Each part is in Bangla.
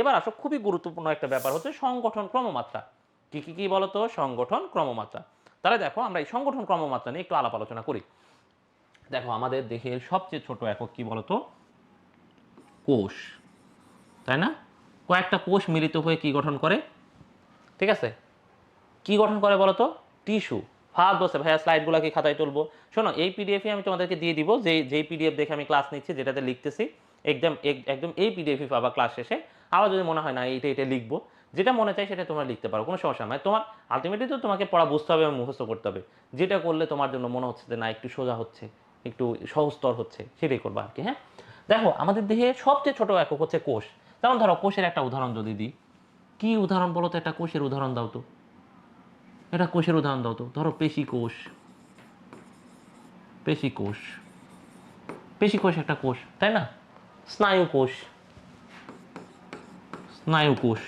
এবার আসো, খুবই গুরুত্বপূর্ণ একটা ব্যাপার হচ্ছে সংগঠন ক্রমমাত্রা। কি কি কি বলতো? সংগঠন ক্রমমাত্রা। তাহলে দেখো, আমরা এই সংগঠন ক্রমমাত্রা নিয়ে একটু আলাপ আলোচনা করি। দেখো, আমাদের দেহের সবচেয়ে ছোট একক কি বলতো? কোষ। তাই না? কয়েকটা কোষ মিলিত হয়ে কি গঠন করে? ঠিক আছে? কি গঠন করে বলতো? টিস্যু। ফার্স্ট বসে। ভাইয়া স্লাইডগুলো কি খাতায় তুলবো। শোনো, এই পিডিএফই আমি তোমাদেরকে দিয়ে দিব। যে যেই পিডিএফ দেখে আমি ক্লাস নিচ্ছি, যেটাতে লিখতেছি একদম একদম এই পিডিএফই পাবা ক্লাস শেষে আবার যদি মনে হয় না, এইটা এটা লিখব, যেটা মনে চাই সেটা তোমরা লিখতে পারো, কোনো সমস্যা নয় তোমার আলটিমেটলি তো তোমাকে পড়া বুঝতে হবে এবং মুখস্থ করতে হবে। যেটা করলে তোমার জন্য মনে হচ্ছে যে, না, একটু সোজা হচ্ছে, একটু সহজতর হচ্ছে, সেটাই করবা আর কি হ্যাঁ? দেখো, আমাদের দেহে সবচেয়ে ছোট একক হচ্ছে কোষ। যেমন ধরো, কোষের একটা উদাহরণ যদি দিই, কি উদাহরণ বলো তো? একটা কোষের উদাহরণ দাও তো। এটা কোষের উদাহরণ দাও তো। ধরো, পেশি কোষ। পেশি কোষ। পেশি কোষ একটা কোষ, তাই না? স্নায়ু কোষ। স্নায়ু কোষ।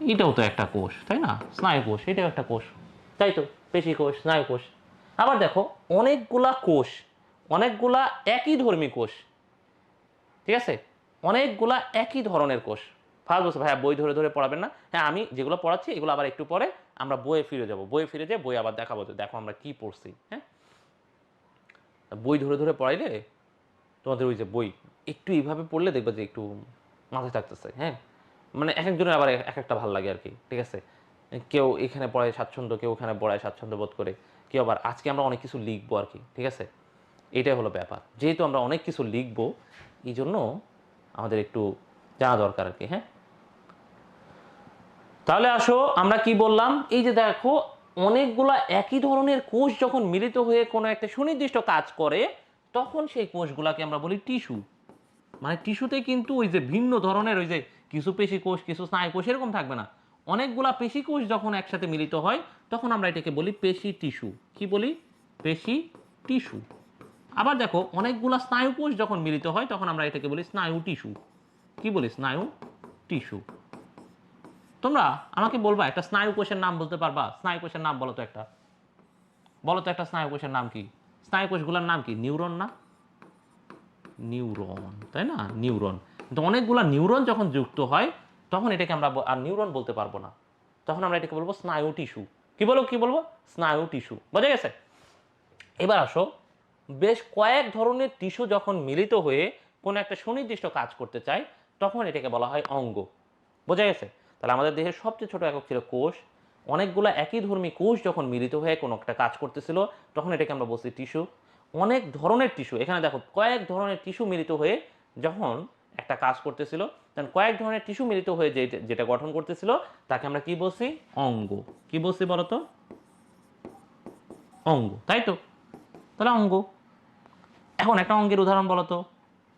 এটাও তো একটা কোষ, তাই না? স্নায়ু কোষ, এটাও একটা কোষ। তাই তো, পেশি কোষ, স্নায়ু কোষ। আবার দেখো, অনেকগুলা কোষ, অনেকগুলা একই ধর্মী কোষ। ঠিক আছে? অনেকগুলা একই ধরনের কোষ। ফার্স্ট বলছে ভাইয়া বই ধরে ধরে পড়াবেন না। হ্যাঁ আমি যেগুলো পড়াচ্ছি, এগুলো আবার একটু পরে আমরা বইয়ে ফিরে যাব। বইয়ে ফিরে যেয়ে বই আবার দেখাবো দেখো আমরা কি পড়ছি হ্যাঁ? বই ধরে ধরে পড়াইলে তোমাদের ওই যে বই, একটু এইভাবে পড়লে দেখবে যে একটু মাথায় থাকতেছে হ্যাঁ? মানে এক একজনের আবার এক একটা ভালো লাগে আর কি ঠিক আছে? কেউ এখানে পড়ায় স্বাচ্ছন্দ্য, কেউ ওখানে পড়ায় স্বাচ্ছন্দ্য বোধ করে, কেউ আবার আজকে আমরা অনেক কিছু লিখব আর কি ঠিক আছে? এটাই হলো ব্যাপার। যেহেতু আমরা অনেক কিছু লিখব এই জন্য আমাদের একটু জানা দরকার আর কি হ্যাঁ? তাহলে আসো, আমরা কি বললাম? এই যে দেখো, অনেকগুলা একই ধরনের কোষ যখন মিলিত হয়ে কোনো একটা সুনির্দিষ্ট কাজ করে তখন সেই কোষগুলাকে আমরা বলি টিস্যু। মানে টিস্যুতে কিন্তু ওই যে ভিন্ন ধরনের ওই যে কিছু পেশি কোষ, কিছু স্নায়ু কোষ এরকম থাকবে না। অনেকগুলা পেশি কোষ যখন একসাথে মিলিত হয়, তখন আমরা এটাকে বলি পেশি টিস্যু। কি বলি? পেশি টিস্যু। আবার দেখো, অনেকগুলা স্নায়ু কোষ যখন মিলিত হয়, তখন আমরা এটাকে বলি স্নায়ু টিস্যু। কি বলি? স্নায়ু টিস্যু। তোমরা আমাকে বলবা, একটা স্নায়ু কোষের নাম বলতে পারবা? স্নায়ু কোষের নাম বলো তো একটা। বলো তো একটা স্নায়ু কোষের নাম কি? স্নায়ু কোষগুলোর নাম কি? নিউরন না? নিউরন, তাই না? নিউরন। কিন্তু অনেকগুলো নিউরন যখন যুক্ত হয়, তখন এটাকে আমরা আর নিউরন বলতে পারব না। তখন আমরা এটাকে বলব স্নায়ু টিস্যু। কি বলব কি বলব? স্নায়ু টিস্যু। বোঝা গেছে? এবার আসো। বেশ কয়েক ধরনের টিস্যু যখন মিলিত হয়ে কোনো একটা সুনির্দিষ্ট কাজ করতে চায়, তখন এটাকে বলা হয় অঙ্গ। বোঝা গেছে? তাহলে আমাদের দেহের সবচেয়ে ছোট একক ছিল কোষ। অনেকগুলো একই ধর্মী কোষ যখন মিলিত হয়ে কোনো একটা কাজ করতেছিল, তখন এটাকে আমরা বলছি টিস্যু। অনেক ধরনের টিস্যু, এখানে দেখো কয়েক ধরনের টিস্যু মিলিত হয়ে যখন একটা কাজ করতেছিল তখন কয়েক ধরনের টিস্যু মিলিত হয়ে যে যেটা গঠন করতেছিল, তাকে আমরা কি বলছি? অঙ্গ। কি বলছি বলতো? অঙ্গ, তাই তো? তাহলে অঙ্গ। এখন একটা অঙ্গের উদাহরণ বলো তো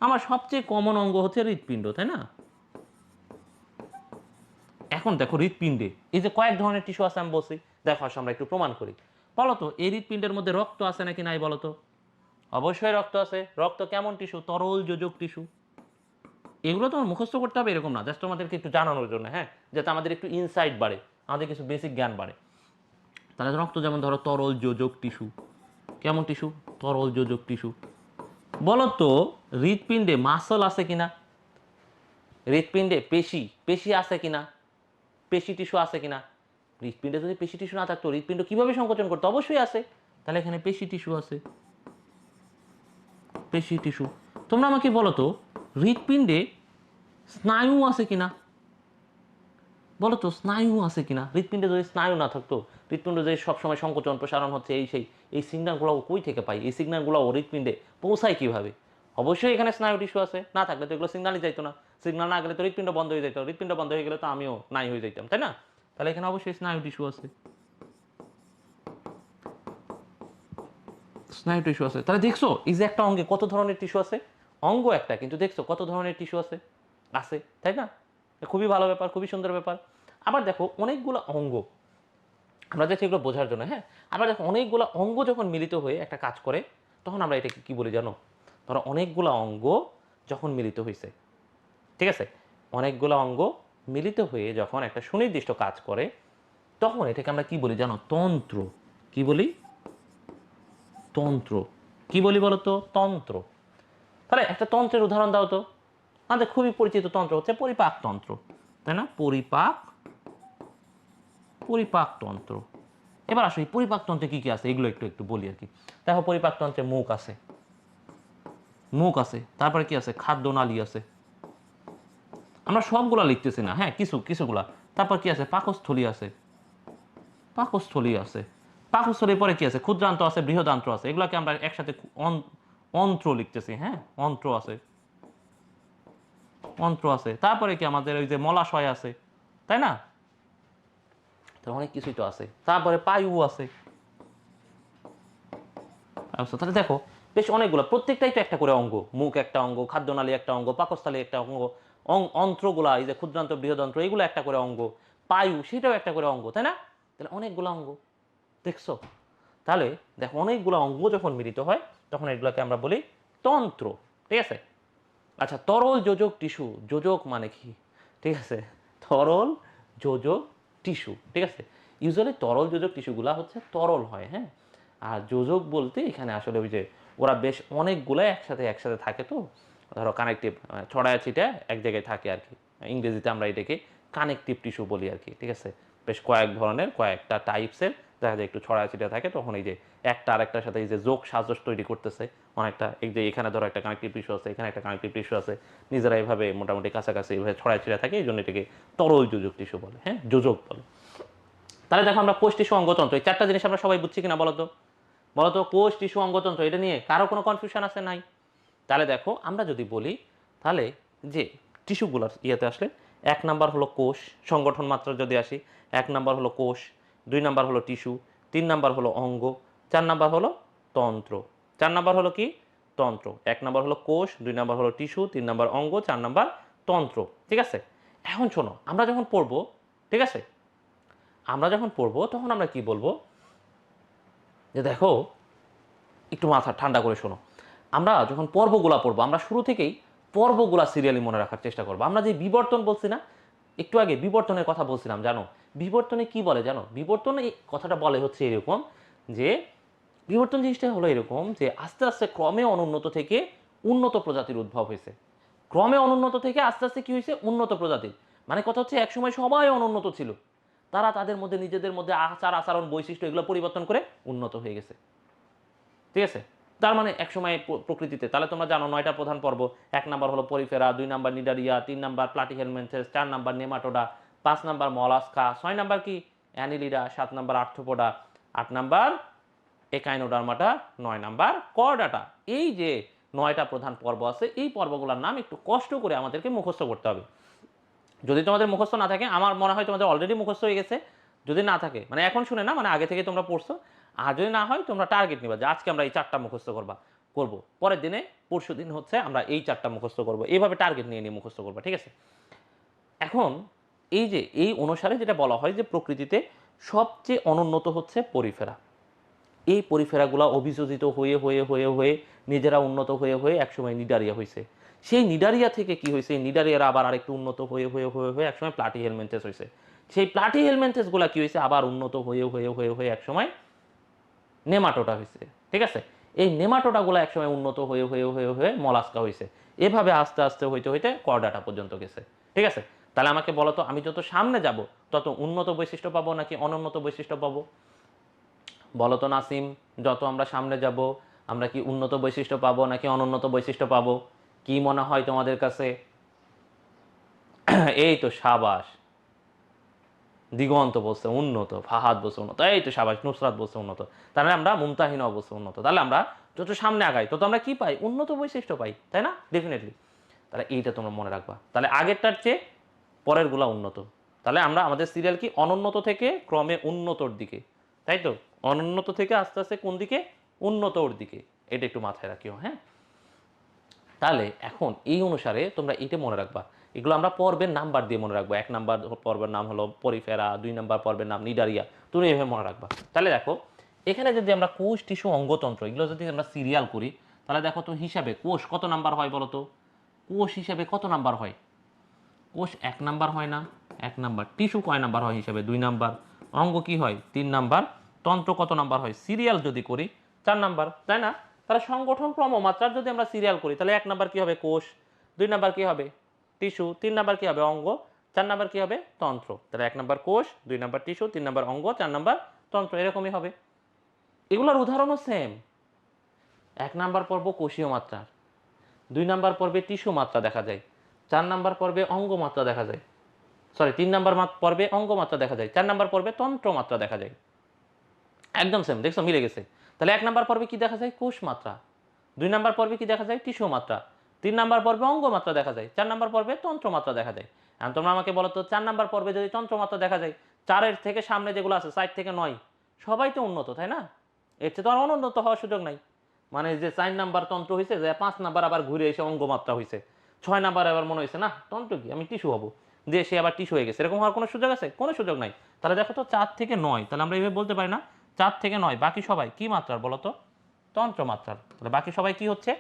আমার সবচেয়ে কমন অঙ্গ হচ্ছে হৃৎপিণ্ড, তাই না? এখন দেখো হৃৎপিণ্ডে, এই যে কয়েক ধরনের টিস্যু আছে আমি বলছি, দেখো আসো আমরা একটু প্রমাণ করি। বলো তো এই হৃৎপিণ্ডের মধ্যে রক্ত আছে নাকি নাই বলো তো অবশ্যই রক্ত আছে। রক্ত কেমন টিস্যু তরল যোজক টিস্যু এগুলো তোমার মুখস্থ করতে হবে, এরকম না। জাস্ট তোমাদেরকে একটু জানানোর জন্য হ্যাঁ? যাতে আমাদের একটু ইনসাইট বাড়ে, আমাদের কিছু বেসিক জ্ঞান বাড়ে। তাহলে রক্ত যেমন ধরো তরল যোজক টিস্যু কেমন টিস্যু তরল যোজক টিস্যু বলতো, হৃৎপিণ্ডে মাসল আছে কিনা? হৃৎপিণ্ডে পেশি পেশি আছে কিনা? পেশি টিস্যু আছে কিনা? হৃৎপিণ্ডে যদি পেশি টিস্যু না থাকতো, হৃৎপিণ্ড কীভাবে সংকোচন করতো? অবশ্যই আছে। তাহলে এখানে পেশি টিস্যু আছে। পেশি টিস্যু। তোমরা আমাকে বলো তো, হৃৎপিণ্ডে স্নায়ু আছে কিনা? বলো তো, স্নায়ু আছে কিনা? হৃৎপিণ্ডে যদি স্নায়ু না থাকতো, হৃৎপিণ্ড যদি সবসময় সংকোচন, প্রসারণ হচ্ছে এই সেই, এই সিগন্যালগুলো কই থেকে পাই এই সিগন্যালগুলো ও হৃৎপিণ্ডে পৌঁছায় কীভাবে? অবশ্যই এখানে স্নায়ু টিস্যু আছে। না থাকলে তো এগুলো সিগনালই যাইতো না। সিগন্যাল না গেলে তো হৃৎপিণ্ড বন্ধ হয়ে যেত হৃৎপিণ্ড বন্ধ হয়ে গেলে তো আমিও নাই হয়ে যাইতাম, তাই না? তাহলে এখানে অবশ্যই স্নায়ু টিস্যু আছে। স্নায়ু টিস্যু আছে। তাহলে দেখছ, এই যে একটা অঙ্গে কত ধরনের টিস্যু আছে? অঙ্গ একটা, কিন্তু দেখছ কত ধরনের টিস্যু আছে? আছে, তাই না? খুবই ভালো ব্যাপার, খুবই সুন্দর ব্যাপার। আবার দেখো, অনেকগুলো অঙ্গ। আমরা যাচ্ছি এগুলো বোঝার জন্য হ্যাঁ? আবার দেখো, অনেকগুলো অঙ্গ যখন মিলিত হয়ে একটা কাজ করে, তখন আমরা এটাকে কি বলি জানো? ধরো, অনেকগুলো অঙ্গ যখন মিলিত হয়েছে ঠিক আছে? অনেকগুলো অঙ্গ মিলিত হয়ে যখন একটা সুনির্দিষ্ট কাজ করে, তখন এটাকে আমরা কি বলি জানো? তন্ত্র। কি বলি? তন্ত্র। কি বলি বলো তো তন্ত্র। তাহলে একটা তন্ত্রের উদাহরণ দাও তো। আমাদের খুবই পরিচিত তন্ত্র হচ্ছে পরিপাক তন্ত্র। তাই না? পরিপাক পরিপাক তন্ত্র। এবার আসো, এই পরিপাকতন্ত্রে কি কি আছে? এগুলো একটু একটু বলি আর কি। দেখো পরিপাকতন্ত্রে মুখ আছে। মুখ আছে। তারপরে কি আছে? খাদ্যনালী আছে। আমরা সবগুলা লিখতেছি না। হ্যাঁ কিছু, কিছুগুলা। তারপর কি আছে? পাকস্থলী আছে। পাকস্থলী আছে। পাকস্থলীর পরে কি আছে? ক্ষুদ্রান্ত আছে বৃহদান্ত্র আছে। এগুলাকে আমরা একসাথে অন্ত্র লিখতেছি হ্যাঁ? অন্ত্র আছে। অন্ত্র আছে। তারপরে কি আমাদের ওই যে মলাশয় আছে, তাই না? অনেক কিছুই তো আছে। তারপরে পায়ু আছে। আচ্ছা তাহলে দেখো, বেশ অনেকগুলো। প্রত্যেকটাই তো একটা করে অঙ্গ। মুখ একটা অঙ্গ, খাদ্যনালী একটা অঙ্গ, পাকস্থলী একটা অঙ্গ। অন্ত্রগুলা, এই যে ক্ষুদ্রান্ত, বৃহদন্ত্র, এগুলো একটা করে অঙ্গ। পায়ু, সেটাও একটা করে অঙ্গ, তাই না? তাহলে অনেকগুলো অঙ্গ, দেখছ? তাহলে দেখো, অনেকগুলো অঙ্গ যখন মিলিত হয়, তখন এগুলোকে আমরা বলি তন্ত্র, ঠিক আছে? আচ্ছা তরল যোজক টিস্যু, যোজক মানে কি? ঠিক আছে? তরল যোজক টিস্যু, ঠিক আছে? ইউজুয়ালি তরল যোজক টিস্যুগুলা হচ্ছে তরল হয় হ্যাঁ? আর যোজক বলতে এখানে আসলে ওই যে ওরা বেশ অনেকগুলো একসাথে একসাথে থাকে তো। ধরো কানেকটিভ ছড়ায় ছিটে এক জায়গায় থাকে আর কি। ইংরেজিতে আমরা এটাকে কানেকটিভ টিস্যু বলি আর কি, ঠিক আছে? বেশ কয়েক ধরনের, কয়েকটা টাইপসের দেখা যায় একটু ছড়ায় ছিটে থাকে, তখন এই যে একটা আরেকটার সাথে এই যে যোগ সাজস তৈরি করতেছে, অনেকটা, এই যে এখানে ধরো একটা কানেকটিভ টিস্যু আছে, এখানে একটা কানেকটিভ টিস্যু আছে, নিজেরা এভাবে মোটামুটি কাছাকাছি এভাবে ছড়ায় ছিটে থাকে, এই জন্য এটাকে তরল যোজক টিস্যু বলে হ্যাঁ? যোজক বলে। তাহলে দেখো আমরা কোষ টিস্যু অঙ্গতন্ত্র, এই চারটা জিনিস আমরা সবাই বুঝছি কিনা বলতো বলতো কোষ টিস্যু অঙ্গতন্ত্র, এটা নিয়ে কারও কোনো কনফিউশন আছে? নাই। তাহলে দেখো, আমরা যদি বলি, তাহলে যে টিস্যুগুলোর ইয়েতে আসলে এক নাম্বার হলো কোষ, সংগঠন মাত্রা যদি আসি, এক নাম্বার হলো কোষ, দুই নাম্বার হলো টিস্যু তিন নাম্বার হলো অঙ্গ, চার নাম্বার হলো তন্ত্র। চার নাম্বার হলো কি? তন্ত্র। এক নাম্বার হলো কোষ, দুই নাম্বার হলো টিস্যু তিন নাম্বার অঙ্গ, চার নাম্বার তন্ত্র। ঠিক আছে? এখন শোনো, আমরা যখন পড়ব, ঠিক আছে? আমরা যখন পড়ব, তখন আমরা কি বলব? যে দেখো, একটু মাথা ঠান্ডা করে শোনো। আমরা যখন পর্বগুলা পড়ব, আমরা শুরু থেকেই পর্বগুলা সিরিয়ালি মনে রাখার চেষ্টা করব। আমরা যে বিবর্তন বলছি না, একটু আগে বিবর্তনের কথা বলছিলাম, জানো? বিবর্তনে কি বলে জানো? বিবর্তনে এই কথাটা বলে হচ্ছে এরকম যে, বিবর্তন জিনিসটা হলো এরকম যে, আস্তে আস্তে ক্রমে অনুন্নত থেকে উন্নত প্রজাতির উদ্ভব হয়েছে। ক্রমে অনুন্নত থেকে আস্তে আস্তে কি হয়েছে? উন্নত প্রজাতির। মানে কথা হচ্ছে একসময় সবাই অনুন্নত ছিল। তারা তাদের মধ্যে, নিজেদের মধ্যে আচার আচরণ বৈশিষ্ট্য এগুলো পরিবর্তন করে উন্নত হয়ে গেছে। ঠিক আছে? তার মানে একসময় প্রকৃতিতে। তাহলে তোমরা জানো, নয়টা প্রধান পর্ব। এক নাম্বার হলো পরিফেরা, দুই নাম্বার নিডারিয়া, তিন নাম্বার প্লাটিহেলমেন্থেস চার নাম্বার নেমাটোডা, পাঁচ নাম্বার মলাস্কা, ছয় নাম্বার কি? অ্যানিলিডা, সাত নাম্বার আর্থ্রোপোডা, আট নাম্বার একাইনোডার্মাটা, নয় নাম্বার করডাটা। এই যে নয়টা প্রধান পর্ব আছে, এই পর্বগুলোর নাম একটু কষ্ট করে আমাদেরকে মুখস্থ করতে হবে। যদি তোমাদের মুখস্থ না থাকে, আমার মনে হয় তোমাদের অলরেডি মুখস্থ হয়ে গেছে। যদি না থাকে মানে এখন শুনে না মানে আগে থেকে তোমরা পড়ছো আর যদি না হয়, তোমরা টার্গেট নিবা যে আজকে আমরা এই চারটা মুখস্থ করবা, করব। পরের দিনে, পরশু দিন হচ্ছে আমরা এই চারটা মুখস্থ করব। এইভাবে টার্গেট নিয়ে নিয়ে মুখস্থ করবা, ঠিক আছে? এখন এই যে, এই অনুসারে যেটা বলা হয় যে, প্রকৃতিতে সবচেয়ে অনুন্নত হচ্ছে পরিফেরা। এই পরিফেরাগুলো অভিযোজিত হয়ে হয়ে হয়ে হয়ে নিজেরা উন্নত হয়ে হয়ে একসময় নিডারিয়া হয়েছে সেই নিডারিয়া থেকে কি হয়েছে নিডারিয়ারা আবার আরেকটু উন্নত হয়ে হয়ে হয়ে হয়ে একসময় প্লাটি হেলমেন্থেস হয়েছে সেই প্লাটি হেলমেন্থেসগুলো কি হয়েছে আবার উন্নত হয়ে হয়ে হয়ে হয়ে একসময় নেমাটোটা হয়েছে, ঠিক আছে? এই নেমাটোটাগুলো একসময় উন্নত হয়ে হয়ে হয়ে হয়ে মলাস্কা হয়েছে। এভাবে আস্তে আস্তে, হইতে হইতে করডাটা পর্যন্ত গেছে, ঠিক আছে? তাহলে আমাকে বলো তো, আমি যত সামনে যাব, তত উন্নত বৈশিষ্ট্য পাবো নাকি অনুন্নত বৈশিষ্ট্য পাবো? বলো তো নাসিম, যত আমরা সামনে যাব, আমরা কি উন্নত বৈশিষ্ট্য পাবো নাকি অনুন্নত বৈশিষ্ট্য পাবো? কি মনে হয় তোমাদের কাছে? এই তো সাবাস। দিগন্ত বলছে উন্নত, ফাহাদ বলছে উন্নত, এই তো সাবাস, নুসরাত বলছে উন্নত। তাহলে আমরা মুমতাহিনা বলছে উন্নত। তাহলে আমরা যত সামনে আগাই, তত আমরা কি পাই? উন্নত বৈশিষ্ট্য পাই, তাই না? ডেফিনেটলি তাহলে এইটা তোমরা মনে রাখবা। তাহলে আগেরটার চেয়ে পরেরগুলা উন্নত। তাহলে আমরা আমাদের সিরিয়াল কি? অনুন্নত থেকে ক্রমে উন্নতর দিকে। তাই তো? অনুন্নত থেকে আস্তে আস্তে কোন দিকে? উন্নতর দিকে। এটা একটু মাথায় রাখিও হ্যাঁ? তাহলে এখন এই অনুসারে তোমরা এটা মনে রাখবা। এগুলো আমরা পর্বের নাম্বার দিয়ে মনে রাখব। এক নাম্বার পর্বের নাম হলো পরিফেরা, দুই নাম্বার পর্বের নাম নিডারিয়া। তুমি এভাবে মনে রাখবা। তাহলে দেখো, এখানে যদি আমরা কোষ, টিস্যু, অঙ্গতন্ত্র এগুলো যদি আমরা সিরিয়াল করি, তাহলে দেখো তো হিসাবে কোষ কত নাম্বার হয় বলো তো? কোষ হিসাবে কত নাম্বার হয়? কোষ এক নাম্বার হয় না, এক নাম্বার। টিস্যু কয় নাম্বার হয় হিসাবে? দুই নাম্বার। অঙ্গ কি হয়? তিন নাম্বার। তন্ত্র কত নাম্বার হয়? সিরিয়াল যদি করি, চার নাম্বার। তাই না? তাহলে সংগঠন ক্রমমাত্রার যদি আমরা সিরিয়াল করি, তাহলে এক নাম্বার কি হবে? কোষ। দুই নাম্বার কি হবে? টিস্যু, তিন নাম্বার কি হবে অঙ্গ, চার নাম্বার কি হবে তন্ত্র। তাহলে এক নাম্বার কোষ, দুই নাম্বার টিস্যু, তিন নাম্বার অঙ্গ, চার নাম্বার তন্ত্র, এরকমই হবে। এগুলোর উদাহরণও সেম এক নাম্বার পর্ব কোষীয় মাত্রার, দুই নাম্বার পর্বে টিস্যু মাত্রা দেখা যায়, চার নাম্বার পর্বে অঙ্গ মাত্রা দেখা যায় সরি তিন নাম্বার পর্বে অঙ্গ মাত্রা দেখা যায়, চার নাম্বার পর্বে তন্ত্র মাত্রা দেখা যায়। একদম সেম দেখছ, মিলে গেছে। তাহলে এক নাম্বার পর্বে কি দেখা যায়? কোষ মাত্রা। দুই নাম্বার পর্বে কি দেখা যায়? টিস্যু মাত্রা। তিন নাম্বার পর্বে অঙ্গ মাত্রা দেখা যায়, চার নাম্বার পর্বে তন্ত্র মাত্রা দেখা যায়। এখন তোমরা আমাকে বলো তো, চার নাম্বার পর্বে যদি তন্ত্র মাত্রা দেখা যায়, চারের থেকে সামনে যেগুলো আছে সাইড থেকে নয়, সবাই তো উন্নত, তাই না? এর চেয়ে তো আর অনুন্নত হওয়ার সুযোগ নাই। মানে যে চার নাম্বার তন্ত্র হয়েছে যে পাঁচ নাম্বার আবার ঘুরে এসে অঙ্গ মাত্রা হয়েছে ছয় নাম্বার আবার মনে হয়েছে না, তন্ত্র কি? আমি টিস্যু হব। দিয়ে সে আবার টিস্যু হয়ে গেছে। এরকম হওয়ার কোনো সুযোগ আছে? কোনো সুযোগ নাই। তাহলে দেখো তো, চার থেকে নয়, তাহলে আমরা এইভাবে বলতে পারি না, চার থেকে নয়, বাকি সবাই কি মাত্রার বলো তো? তন্ত্র মাত্রার তাহলে বাকি সবাই কি হচ্ছে?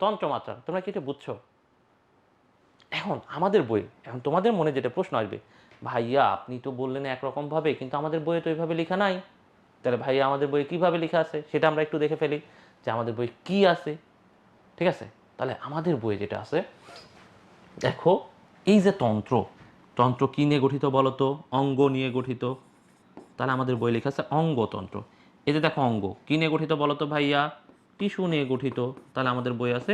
তন্ত্র মাত্রার তোমরা কি এটা বুঝছ? এখন আমাদের বই, এখন তোমাদের মনে যেটা প্রশ্ন আসবে, ভাইয়া, আপনি তো বললেন একরকম ভাবে, কিন্তু আমাদের বইয়ে তো এইভাবে লেখা নাই। তাহলে ভাইয়া, আমাদের বইয়ে কীভাবে লেখা আছে, সেটা আমরা একটু দেখে ফেলি, যে আমাদের বই কি আছে। ঠিক আছে? তাহলে আমাদের বইয়ে যেটা আছে, দেখো, এই যে তন্ত্র তন্ত্র কি নিয়ে গঠিত বলো তো অঙ্গ নিয়ে গঠিত। তাহলে আমাদের বই লেখা আছে অঙ্গতন্ত্র। এই যে দেখো অঙ্গ, কি নিয়ে গঠিত বলতো ভাইয়া? টিস্যু নিয়ে গঠিত, তাহলে আমাদের বই আছে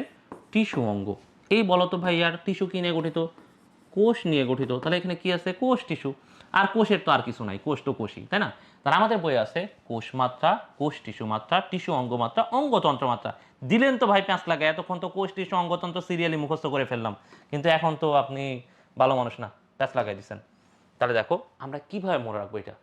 টিস্যু অঙ্গ। এই বলো তো ভাইয়ার টিস্যু কি নিয়ে গঠিত? কোষ নিয়ে গঠিত। তাহলে এখানে কি আছে? কোষ টিস্যু। আর কোষের তো আর কিছু নাই, কোষ তো কোষই, তাই না? তাহলে আমাদের বই আছে কোষ মাত্রা, কোষ টিস্যু মাত্রা, টিস্যু অঙ্গ মাত্রা, অঙ্গতন্ত্র মাত্রা। দিলেন তো ভাই প্যাঁচ লাগে, এতক্ষণ তো কোষ টিস্যু অঙ্গতন্ত্র সিরিয়ালি মুখস্থ করে ফেললাম। কিন্তু এখন তো আপনি ভালো মানুষ না, প্যাঁচ লাগাই দিচ্ছেন তাহলে দেখো, আমরা কীভাবে মনে রাখব এটা?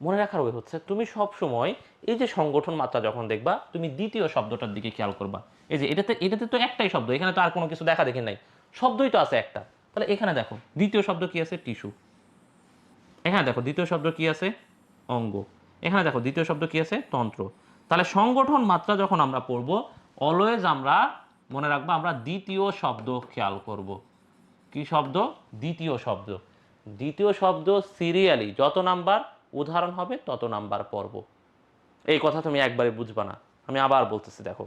মনে রাখার ওই হচ্ছে তুমি সব সময় এই যে সংগঠন মাত্রা যখন দেখবা, তুমি দ্বিতীয় শব্দটার দিকে খেয়াল করবা। এই যে এটাতে এটাতে তো একটাই শব্দ, এখানে তো আর কোনো কিছু দেখা দেখি নাই। শব্দই তো আছে একটা। তাহলে এখানে দেখো, দ্বিতীয় শব্দ কি আছে? টিস্যু। এখানে দেখো, দ্বিতীয় শব্দ কি আছে? অঙ্গ। এখানে দেখো, দ্বিতীয় শব্দ কি আছে? তন্ত্র। তাহলে সংগঠন মাত্রা যখন আমরা পড়ব অলওয়েজ আমরা, মনে রাখব, আমরা দ্বিতীয় শব্দ খেয়াল করব। কি শব্দ? দ্বিতীয় শব্দ। দ্বিতীয় শব্দ সিরিয়ালি যত নাম্বার উদাহরণ হবে তত নাম্বার পর্ব। এই কথা তুমি একবারে বুঝবা না। আমি আবার বলতেছি, দেখো।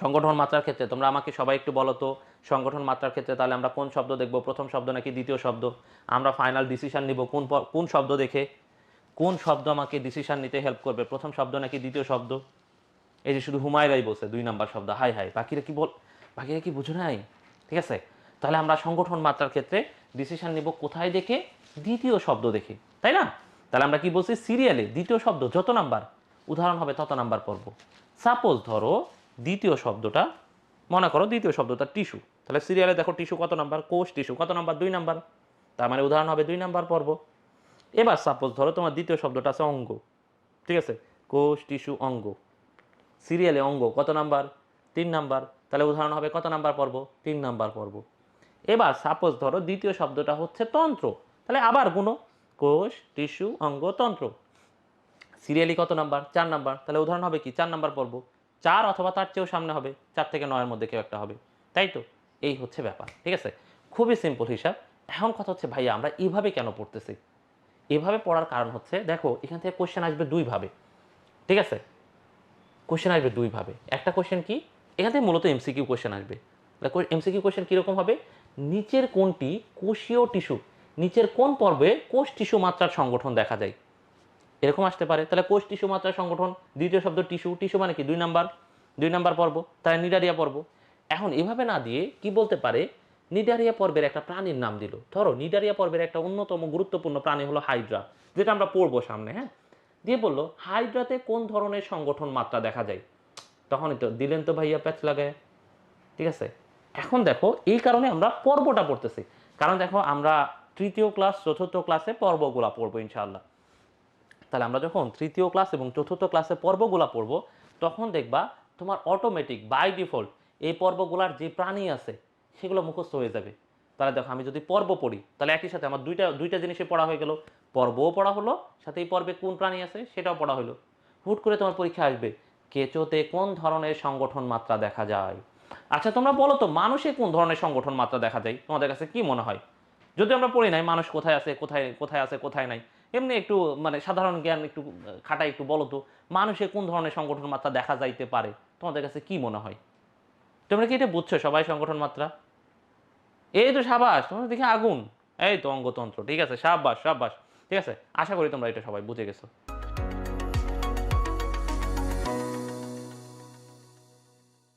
সংগঠন মাত্রার ক্ষেত্রে তোমরা আমাকে সবাই একটু বলো তো, সংগঠন মাত্রার ক্ষেত্রে তাহলে আমরা কোন শব্দ দেখব? প্রথম শব্দ নাকি দ্বিতীয় শব্দ? আমরা ফাইনাল ডিসিশন নিব কোন কোন শব্দ দেখে? কোন শব্দ আমাকে ডিসিশন নিতে হেল্প করবে? প্রথম শব্দ নাকি দ্বিতীয় শব্দ? এই যে শুধু হুমায়রাই বলছে, দুই নাম্বার শব্দ। হাই হাই, বাকিরা কি বল, বাকিরা কি বুঝো নাই? ঠিক আছে? তাহলে আমরা সংগঠন মাত্রার ক্ষেত্রে ডিসিশন নিব কোথায় দেখে? দ্বিতীয় শব্দ দেখে। তাই না? তাহলে আমরা কি বলছি? সিরিয়ালে দ্বিতীয় শব্দ যত নাম্বার? উদাহরণ হবে তত নাম্বার পড়ব। সাপোজ ধরো দ্বিতীয় শব্দটা, মনে করো দ্বিতীয় শব্দটা টিস্যু তাহলে সিরিয়ালে দেখো টিস্যু কত নাম্বার? কোষ টিস্যু কত নাম্বার? দুই নাম্বার। তার মানে উদাহরণ হবে দুই নাম্বার পর্ব এবার সাপোজ ধরো তোমার দ্বিতীয় শব্দটা আছে অঙ্গ। ঠিক আছে? কোষ টিস্যু অঙ্গ। সিরিয়ালে অঙ্গ কত নাম্বার? তিন নাম্বার। তাহলে উদাহরণ হবে কত নাম্বার পর্ব তিন নাম্বার পর্ব এবার সাপোজ ধরো দ্বিতীয় শব্দটা হচ্ছে তন্ত্র। তাহলে আবার গুণ কোষ, টিস্যু, অঙ্গ, তন্ত্র। সিরিয়ালি কত নাম্বার? চার নাম্বার। তাহলে উদাহরণ হবে কি? চার নাম্বার পর্ব। চার অথবা তার চেয়েও সামনে হবে। চার থেকে নয়ের মধ্যে কেউ একটা হবে। তাই তো? এই হচ্ছে ব্যাপার। ঠিক আছে? খুবই সিম্পল হিসাব। এখন কথা হচ্ছে, ভাইয়া, আমরা এভাবে কেন পড়তেছি? এভাবে পড়ার কারণ হচ্ছে, দেখো, এখান থেকে কোশ্চেন আসবে দুইভাবে। ঠিক আছে? কোশ্চেন আসবে দুইভাবে। একটা কোশ্চেন কি? এখান থেকে মূলত এমসিকিউ কোশ্চেন আসবে। এমসিকিউ কোশ্চেন কীরকম হবে? নিচের কোনটি কোষীয় টিস্যু। নিচের কোন পর্বে কোষ টিস্যু মাত্রার সংগঠন দেখা যায়? এরকম আসতে পারে। তাহলে কোষ টিস্যু মাত্রার সংগঠন, দ্বিতীয় শব্দ টিস্যু। টিস্যু মানে কি? দুই নাম্বার। দুই নাম্বার পর্ব, তাহলে নিডারিয়া পর্ব। এখন এভাবে না দিয়ে কি বলতে পারে? নিডারিয়া পর্বের একটা প্রাণীর নাম দিল। ধরো, নিডারিয়া পর্বের একটা অন্যতম গুরুত্বপূর্ণ প্রাণী হলো হাইড্রা, যেটা আমরা পড়ব সামনে হ্যাঁ? দিয়ে বলল, হাইড্রাতে কোন ধরনের সংগঠন মাত্রা দেখা যায়? তখনই তো দিলেন তো ভাইয়া প্যাচ লাগায়। ঠিক আছে? এখন দেখো, এই কারণে আমরা পর্বটা পড়তেছি। কারণ দেখো, আমরা তৃতীয় ক্লাস চতুর্থ ক্লাসে পর্বগুলা পড়ব ইনশাআল্লাহ। তাহলে আমরা যখন তৃতীয় ক্লাস এবং চতুর্থ ক্লাসে পর্বগুলা পড়ব, তখন দেখবা তোমার অটোমেটিক বাই ডিফল্ট এই পর্বগুলার যে প্রাণী আছে, সেগুলো মুখস্থ হয়ে যাবে। তাহলে দেখো, আমি যদি পর্ব পড়ি, তাহলে একই সাথে আমার দুইটা দুইটা জিনিসে পড়া হয়ে গেল। পর্বও পড়া হলো, সাথে এই পর্বে কোন প্রাণী আছে, সেটাও পড়া হলো। হুট করে তোমার পরীক্ষা আসবে, কেঁচোতে কোন ধরনের সংগঠন মাত্রা দেখা যায়? আচ্ছা তোমরা বলো তো, মানুষে কোন ধরনের সংগঠন মাত্রা দেখা যায়? তোমাদের কাছে কি মনে হয়? যদি আমরা পড়ি নাই, মানুষ কোথায় আছে, কোথায় কোথায় আছে, কোথায় নাই, এমনি একটু মানে সাধারণ জ্ঞান একটু খাটাই একটু বলো তো, মানুষে কোন ধরনের সংগঠন মাত্রা দেখা যাইতে পারে? তোমাদের কাছে কি মনে হয়? তোমরা কি এটা বুঝছ সবাই সংগঠন মাত্রা? এই তো সাবাস তোমরা দেখে আগুন। এই তো অঙ্গতন্ত্র, ঠিক আছে? সাবাস সাবাস, ঠিক আছে? আশা করি তোমরা এটা সবাই বুঝে গেছো।